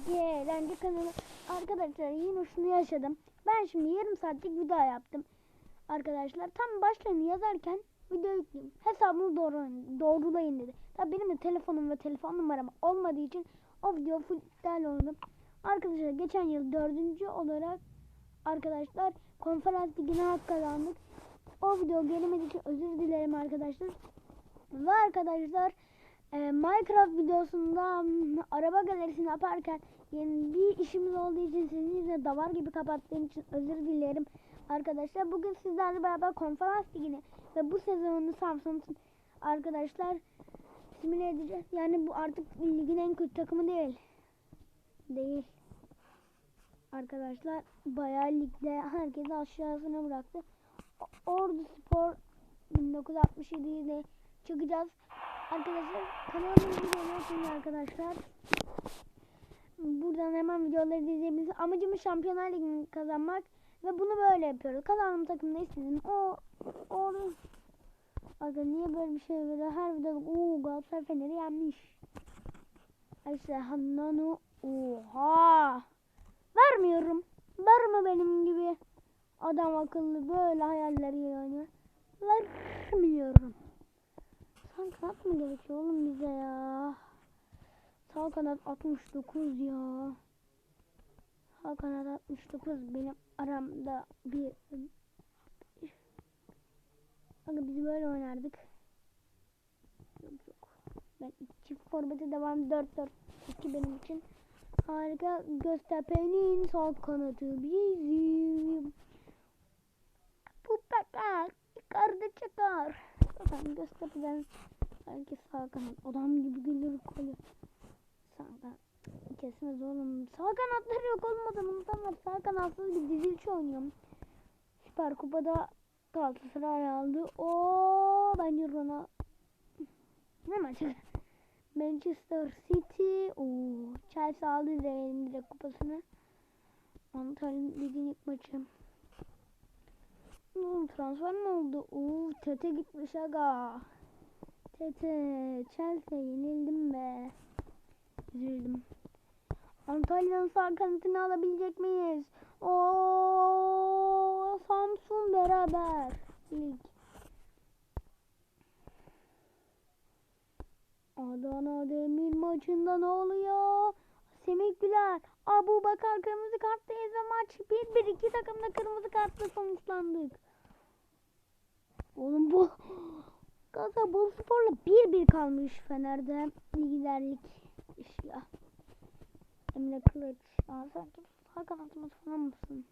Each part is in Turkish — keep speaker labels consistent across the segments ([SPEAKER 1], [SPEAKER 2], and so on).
[SPEAKER 1] Türkiye Eğlence kanalı. Arkadaşlar yine şunu yaşadım. Ben şimdi yarım saatlik video yaptım. Arkadaşlar tam başlarını yazarken video yükleyeyim. Hesabını doğru, doğrulayın dedi. Tabi benim de telefonum ve telefon numaram olmadığı için o video full iptal oldu. Arkadaşlar geçen yıl dördüncü olarak arkadaşlar konferans ligine hak kazandık. O video gelemediği için özür dilerim arkadaşlar. Ve arkadaşlar e, Minecraft videosunda araba galerisini yaparken yeni bir işimiz olduğu için sizin yüzüne davar gibi kapattığım için özür dilerim. Arkadaşlar bugün sizlerle beraber konferans ligini ve bu sezonun Samsun'un arkadaşlar simüle edeceğiz. Yani bu artık ligin en kötü takımı değil. Değil. Arkadaşlar bayağı ligde herkesi aşağısına bıraktı. Ordu Spor 1967 ile çıkacağız. Arkadaşlar kanalımıza geliyorsunuz arkadaşlar. Buradan hemen videoları izleyebilirsiniz. Amacımız Şampiyonlar Ligi'ni kazanmak ve bunu böyle yapıyoruz. Kazandığım takımda istediğim o o Aga niye böyle bir şey böyle her videoda ooo Galatasaray Fener'i yenmiş. İşte Hannanu oha vermiyorum. Var mı benim gibi adam akıllı böyle hayalleri yani. Vermiyorum. Mı gerekiyor oğlum bize ya? Sağ kanat 69 ya. Sağ kanat 69 benim aramda bir Bakın biz böyle oynardık. Yok yok. Ben çift formata devam 4-4-2 benim için. Harika. Göztepe'nin sağ kanadı bizim. Bu bakar. Yukarıda çıkar. Zaten Göztepe'den herkes sağ kanat. Adam gibi gelir kolu. Kanat. Kesmez oğlum. Sağ kanatları yok olmadan unutamam. Sağ kanatsız bir dizilçi oynuyorum. Süper Kupa'da Galatasaray aldı. O bence Ronaldo. Ne maçı? Manchester City. Oo, Chelsea aldı Real'in direkt kupasını. Antalya Ligi'nin ilk maçı. Ne transfer mi oldu? Oo, Tete gitmiş aga. Tete, Chelsea yenildim be. Üzüldüm. Antalya'nın sağ kanatını alabilecek miyiz? O Samsun beraber. Lig. Adana Demir maçında ne oluyor? Semih Güler, Abu Bakar kırmızı karttayız ve maç 1-1 iki takımda kırmızı kartla sonuçlandık. Oğlum bu Gaza Boluspor'la 1-1 kalmış Fener'de liderlik ya. Emre Kılıç. Aa, sen kim? Sağ kanatımız falan mısın?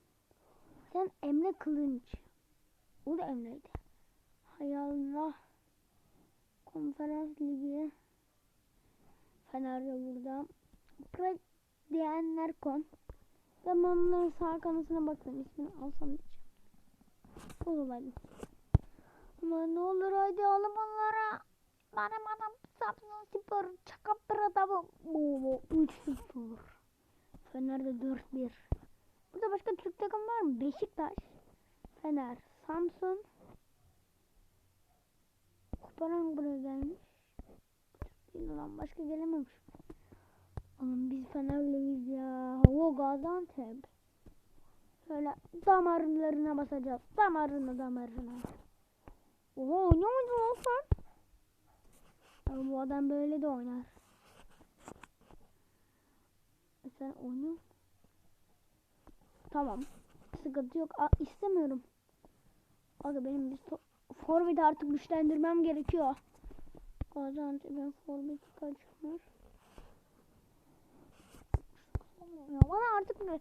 [SPEAKER 1] Sen Emre Kılınç. O da Emre'ydi. Hay Allah. Konferans ligi. Fener'de burada. Prek diyenler kon. Ben onların sağ kanatına baktım. İsmini alsam diyeceğim. O. Ama ne olur haydi alın onlara. Benim adam Samsun Spor çakap bir adamı. Oo, 3-0. Fener'de 4-1. Burada başka Türk takım var mı? Beşiktaş, Fener, Samsun. Kuparan buraya gelmiş. Değil lan başka gelememiş. Oğlum biz Fenerliyiz ya. O Gaziantep. Şöyle damarlarına basacağız. Damarına damarına. Oo ne oynadın lan sen? Bu adam böyle de oynar. E sen oynuyor? Tamam. Sıkıntı yok. Aa, istemiyorum. Aga benim bir forveti artık güçlendirmem gerekiyor. Gaziantep'in forveti kaçmış. Ya bana artık bir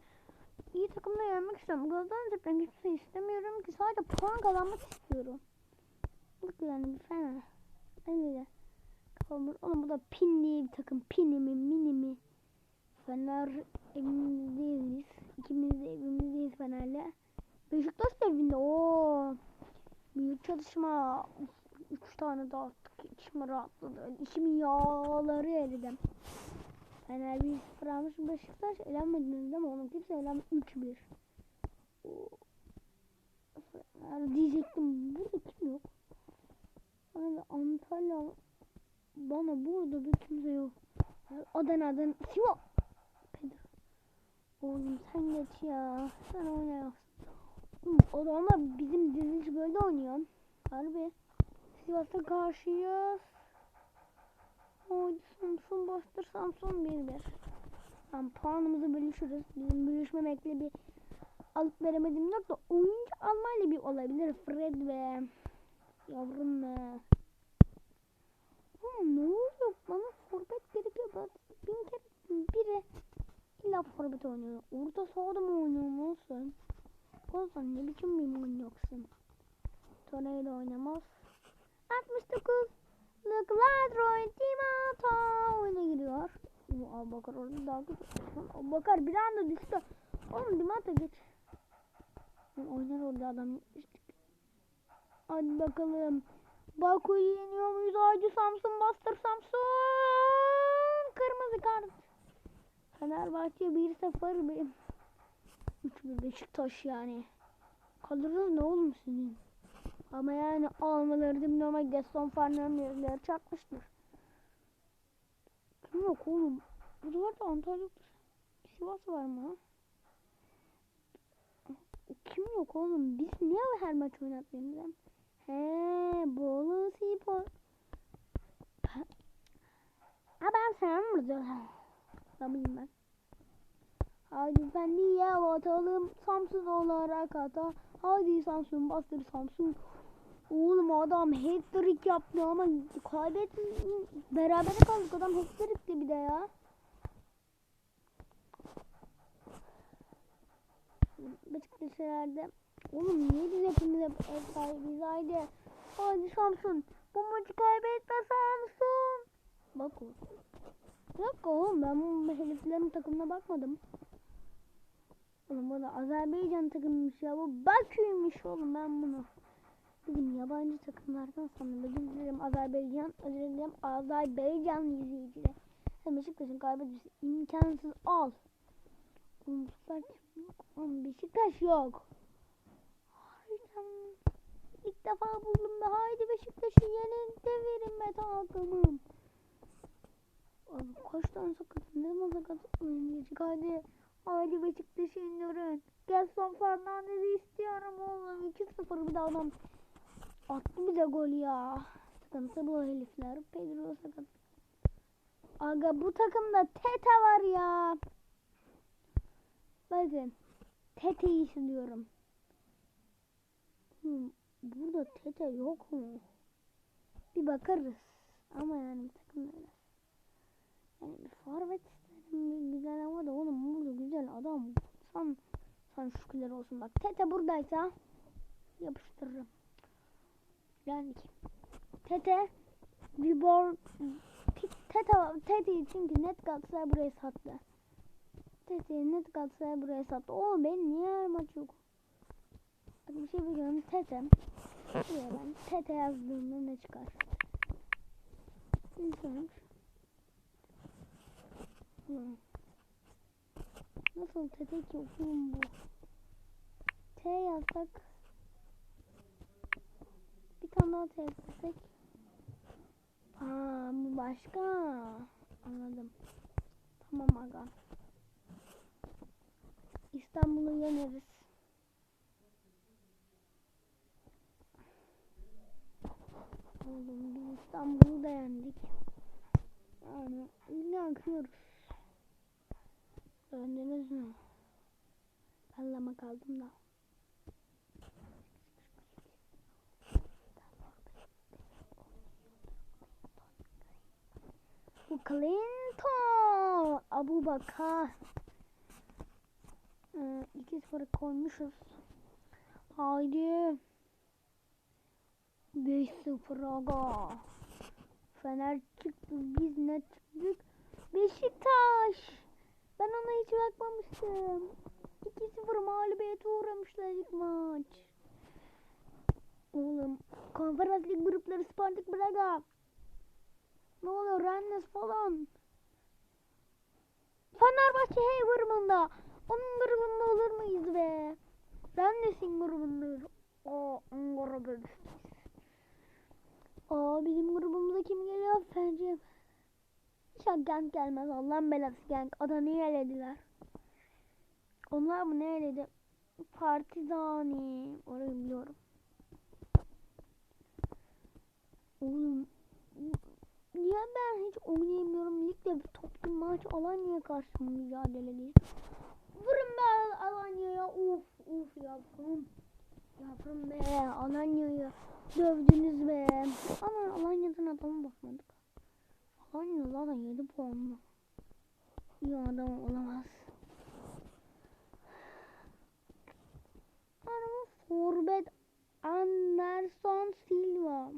[SPEAKER 1] iyi takımda yenmek istiyorum. Gaziantep'ten kimse istemiyorum ki sadece puan kazanmak istiyorum. Bak yani bir fena. Öyle. Kafamız. Oğlum bu da pinli bir takım. Pini mi mini mi? Fener evimizdeyiz. İkimiz de evimizdeyiz Fener'le. Beşiktaş evinde. Oo. Büyük çalışma. Üç tane daha attık. İçim rahatladı. İçimin yağları eridi. Fener 1-0 almış. Beşiktaş elenmediniz değil mi? Onun kimse elenmedi. 3-1. Oo. Fener diyecektim. Burada kim yok? Bana Antalya bana burada bir kimse yok. Adana'dan Sivas. Pedro. ya. Sen oyna. O zaman bizim diziliş böyle oynuyor. Harbi. Sivas'a karşıyız. Haydi Samsun bastır Samsun 1-1. Tamam puanımızı bölüşürüz. Bizim bölüşmemekle bir alıp veremediğim yok da oyuncu almayla bir olabilir. Fred ve yavrum be. Oğlum ne oluyor? Bana forvet gerekiyor. Ben bin kere biri illa forvet oynuyor. Orta sahada mı oynuyorum lan sen? Olsan ne biçim bir manyaksın? Torreira oynamaz. 69 Look Ladroy Timata oyuna giriyor. Bu Abakar orada daha güzel. Abakar bir anda düştü. Oğlum Dimata geç. Oynar orada adam. Hadi bakalım. Baku'yu yeniyor muyuz? Hadi Samsun bastır Samsun. Kırmızı kart. Fenerbahçe 1-0 bir 3-1 Beşiktaş yani. Kalırız ne oğlum sizin? Ama yani almaları da normal Gaston Fernandez'ler çarpmıştır. Kim yok oğlum? Buralarda Antalya Sivas var mı? Kim yok oğlum? Biz niye her maç oynatmıyoruz? He, Bolu. Ha ben sen. Ne bileyim ben. Haydi sen niye atalım Samsun olarak hata. Haydi Samsun bastır Samsun. Oğlum adam hat-trick yaptı ama kaybettim. Berabere kaldık adam hat-trick'ti bir de ya. Beşiktaş'larda Oğlum niye biz hepimiz hep ev sahibiyiz haydi. Haydi Samsun. Bu maçı kaybetme Samsun. Bak oğlum. Bir dakika oğlum ben bu heriflerin takımına bakmadım. Oğlum bu da Azerbaycan takımıymış ya. Bu Bakü'ymüş oğlum ben bunu. Bizim yabancı takımlardan sanırım. Özür dilerim Azerbaycan. Özür dilerim Azerbaycan izleyicileri. Hem Beşiktaş'ın kaybetmesi imkansız. Al. Oğlum süper. Oğlum Beşiktaş yok. Defa buldum da haydi Beşiktaş'ı yenin devirin be takımım. Oğlum kaç tane sakat ne zaman sakat oynayacak hadi. Hadi Beşiktaş'ı indirin. Gelson Fernandez'i istiyorum oğlum. 2-0 bir de adam attı bize gol ya. Sıkıntı bu herifler. Pedro sakat. Aga bu takımda Tete var ya. Bakın. Tete'yi istiyorum. Hmm, burada Tete yok mu? Bir bakarız. Ama yani takım öyle. Yani bir forvet isterim güzel ama da oğlum burada güzel adam. San, san şükürler olsun bak. Tete buradaysa yapıştırırım. Geldik. Tete bir bor Tete Tete çünkü net Galatasaray buraya sattı. Tete net Galatasaray buraya sattı. O ben niye her maç? Bir şey biliyorum. Tete. Buraya ben Tete yazdığımda ne çıkar? İnsanmış. Nasıl Tete ki okuyun bu? T yazsak bir tane daha T yazsak Aa bu başka. Anladım. Tamam aga. İstanbul'u yeneriz. Biz İstanbul'u da yendik. Yani yine akıyoruz. Döndünüz mü? Sallama kaldım da. Bu Clinton. Abu Bakar. Ee, 2-0 koymuşuz. Haydi. 5-0 aga. Fener çıktı. Biz ne çıktık? Beşiktaş. Ben ona hiç bakmamıştım. 2-0 mağlubiyete uğramışlar ilk maç. Oğlum konferans lig grupları Spartak Braga. Ne oluyor Rennes falan. Fenerbahçe hey grubunda. Onun grubunda olur muyuz be? Rennes'in. Aa Ankara bölüştü. Aa bizim grubumuza kim geliyor? Bence İnşallah Genk gelmez. Allah'ın belası Genk. Adana'yı elediler. Onlar mı neredeydi? Partizani. Orayı biliyorum. Oğlum niye ben hiç oynayamıyorum? Ligde bir toplu maç Alanya'ya karşı mücadeledeyiz. Vurun be Al- Alanya'ya. Uf uf yavrum. Yavrum be Alanya'yı dövdünüz be. Ama Alanya'dan adamı bakmadık. Alanya zaten 7 puanlı. İyi adam olamaz. Anam Forbet Anderson Silva.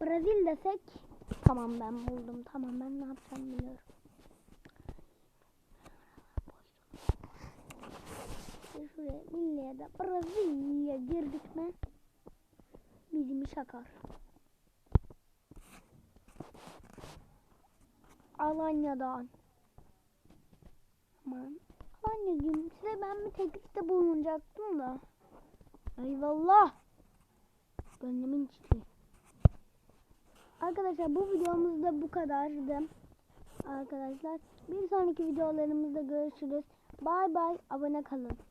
[SPEAKER 1] Brazil desek tamam ben buldum. Tamam ben ne yapacağım biliyorum. Şuraya milliye de Brezilya girdik mi bizim iş akar. Alanya'dan. Aman. Anneciğim size ben bir teklifte bulunacaktım da. Eyvallah. Gönlümün içi. Arkadaşlar bu videomuz da bu kadardı. Arkadaşlar bir sonraki videolarımızda görüşürüz. Bay bay abone kalın.